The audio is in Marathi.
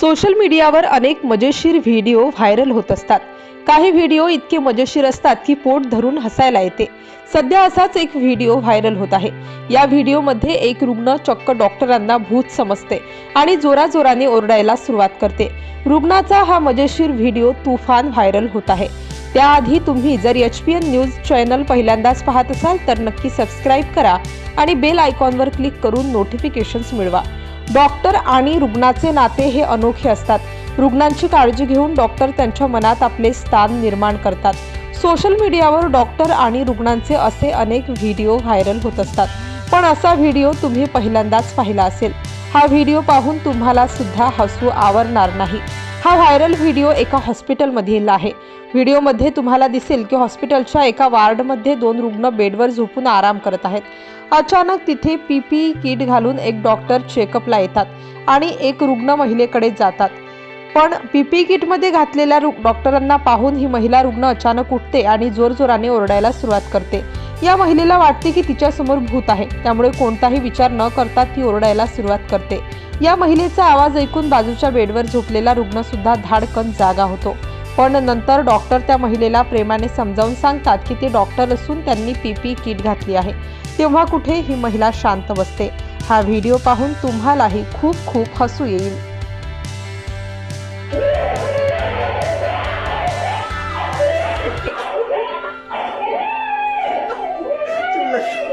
सोशल मीडियावर अनेक मजेशीर व्हिडिओ व्हायरल होत असतात. काही व्हिडिओ इतके मजेशीर असतात की पोट धरून हसायला येते. सध्या असाच एक व्हिडिओ व्हायरल होत आहे. या व्हिडिओमध्ये एक रुग्ण चक्क डॉक्टरांना भूत समजते आणि जोराजोराने ओरडायला सुरुवात करते. रुग्णाचा हा मजेशीर व्हिडिओ तुफान व्हायरल होत आहे. त्याआधी तुम्ही जर H P N news channel पहिल्यांदाच पाहत असाल तर नक्की सबस्क्राईब करा आणि बेल आयकॉनवर क्लिक करून नोटिफिकेशन्स मिळवा. डॉक्टर आणि रुग्णाचे नाते हे अनोखे असतात. रुग्णांची काळजी घेऊन डॉक्टर त्यांच्या मनात आपले स्थान निर्माण करतात. सोशल मीडियावर डॉक्टर आणि रुग्णांचे असे अनेक व्हिडिओ व्हायरल होत असतात. पण असा व्हिडिओ तुम्ही पहिल्यांदाच पाहिला असेल. हा व्हिडिओ पाहून तुम्हाला सुद्धा हसू आवरणार नाही. हा व्हायरल व्हिडिओ एका हॉस्पिटलमधील आहे. व्हिडिओमध्ये तुम्हाला दिसेल की हॉस्पिटलच्या एका वार्डमध्ये दोन रुग्ण बेडवर झोपून आराम करत आहेत. अचानक तिथे पी पी किट घालून एक डॉक्टर चेकअपला येतात आणि एक रुग्ण महिलेकडे जातात. पण पी पी किटमध्ये घातलेल्या डॉक्टरांना पाहून ही महिला रुग्ण अचानक उठते आणि जोरजोराने ओरडायला सुरुवात करते. या महिलेला वाटते की तिच्यासमोर भूत आहे त्यामुळे कोणताही विचार न करता ती ओरडायला सुरुवात करते. या महिलेचा आवाज ऐकून बाजूच्या बेडवर झोपलेला रुग्ण सुद्धा धाडकन जागा होतो. पण नंतर डॉक्टर त्या महिलेला प्रेमाने समजावून सांगतात की ते डॉक्टर असून त्यांनी पीपी किट घातली आहे. तेव्हा कुठे ही महिला शांत बसते. हा व्हिडिओ पाहून तुम्हालाही खूप खूप हसू येईल.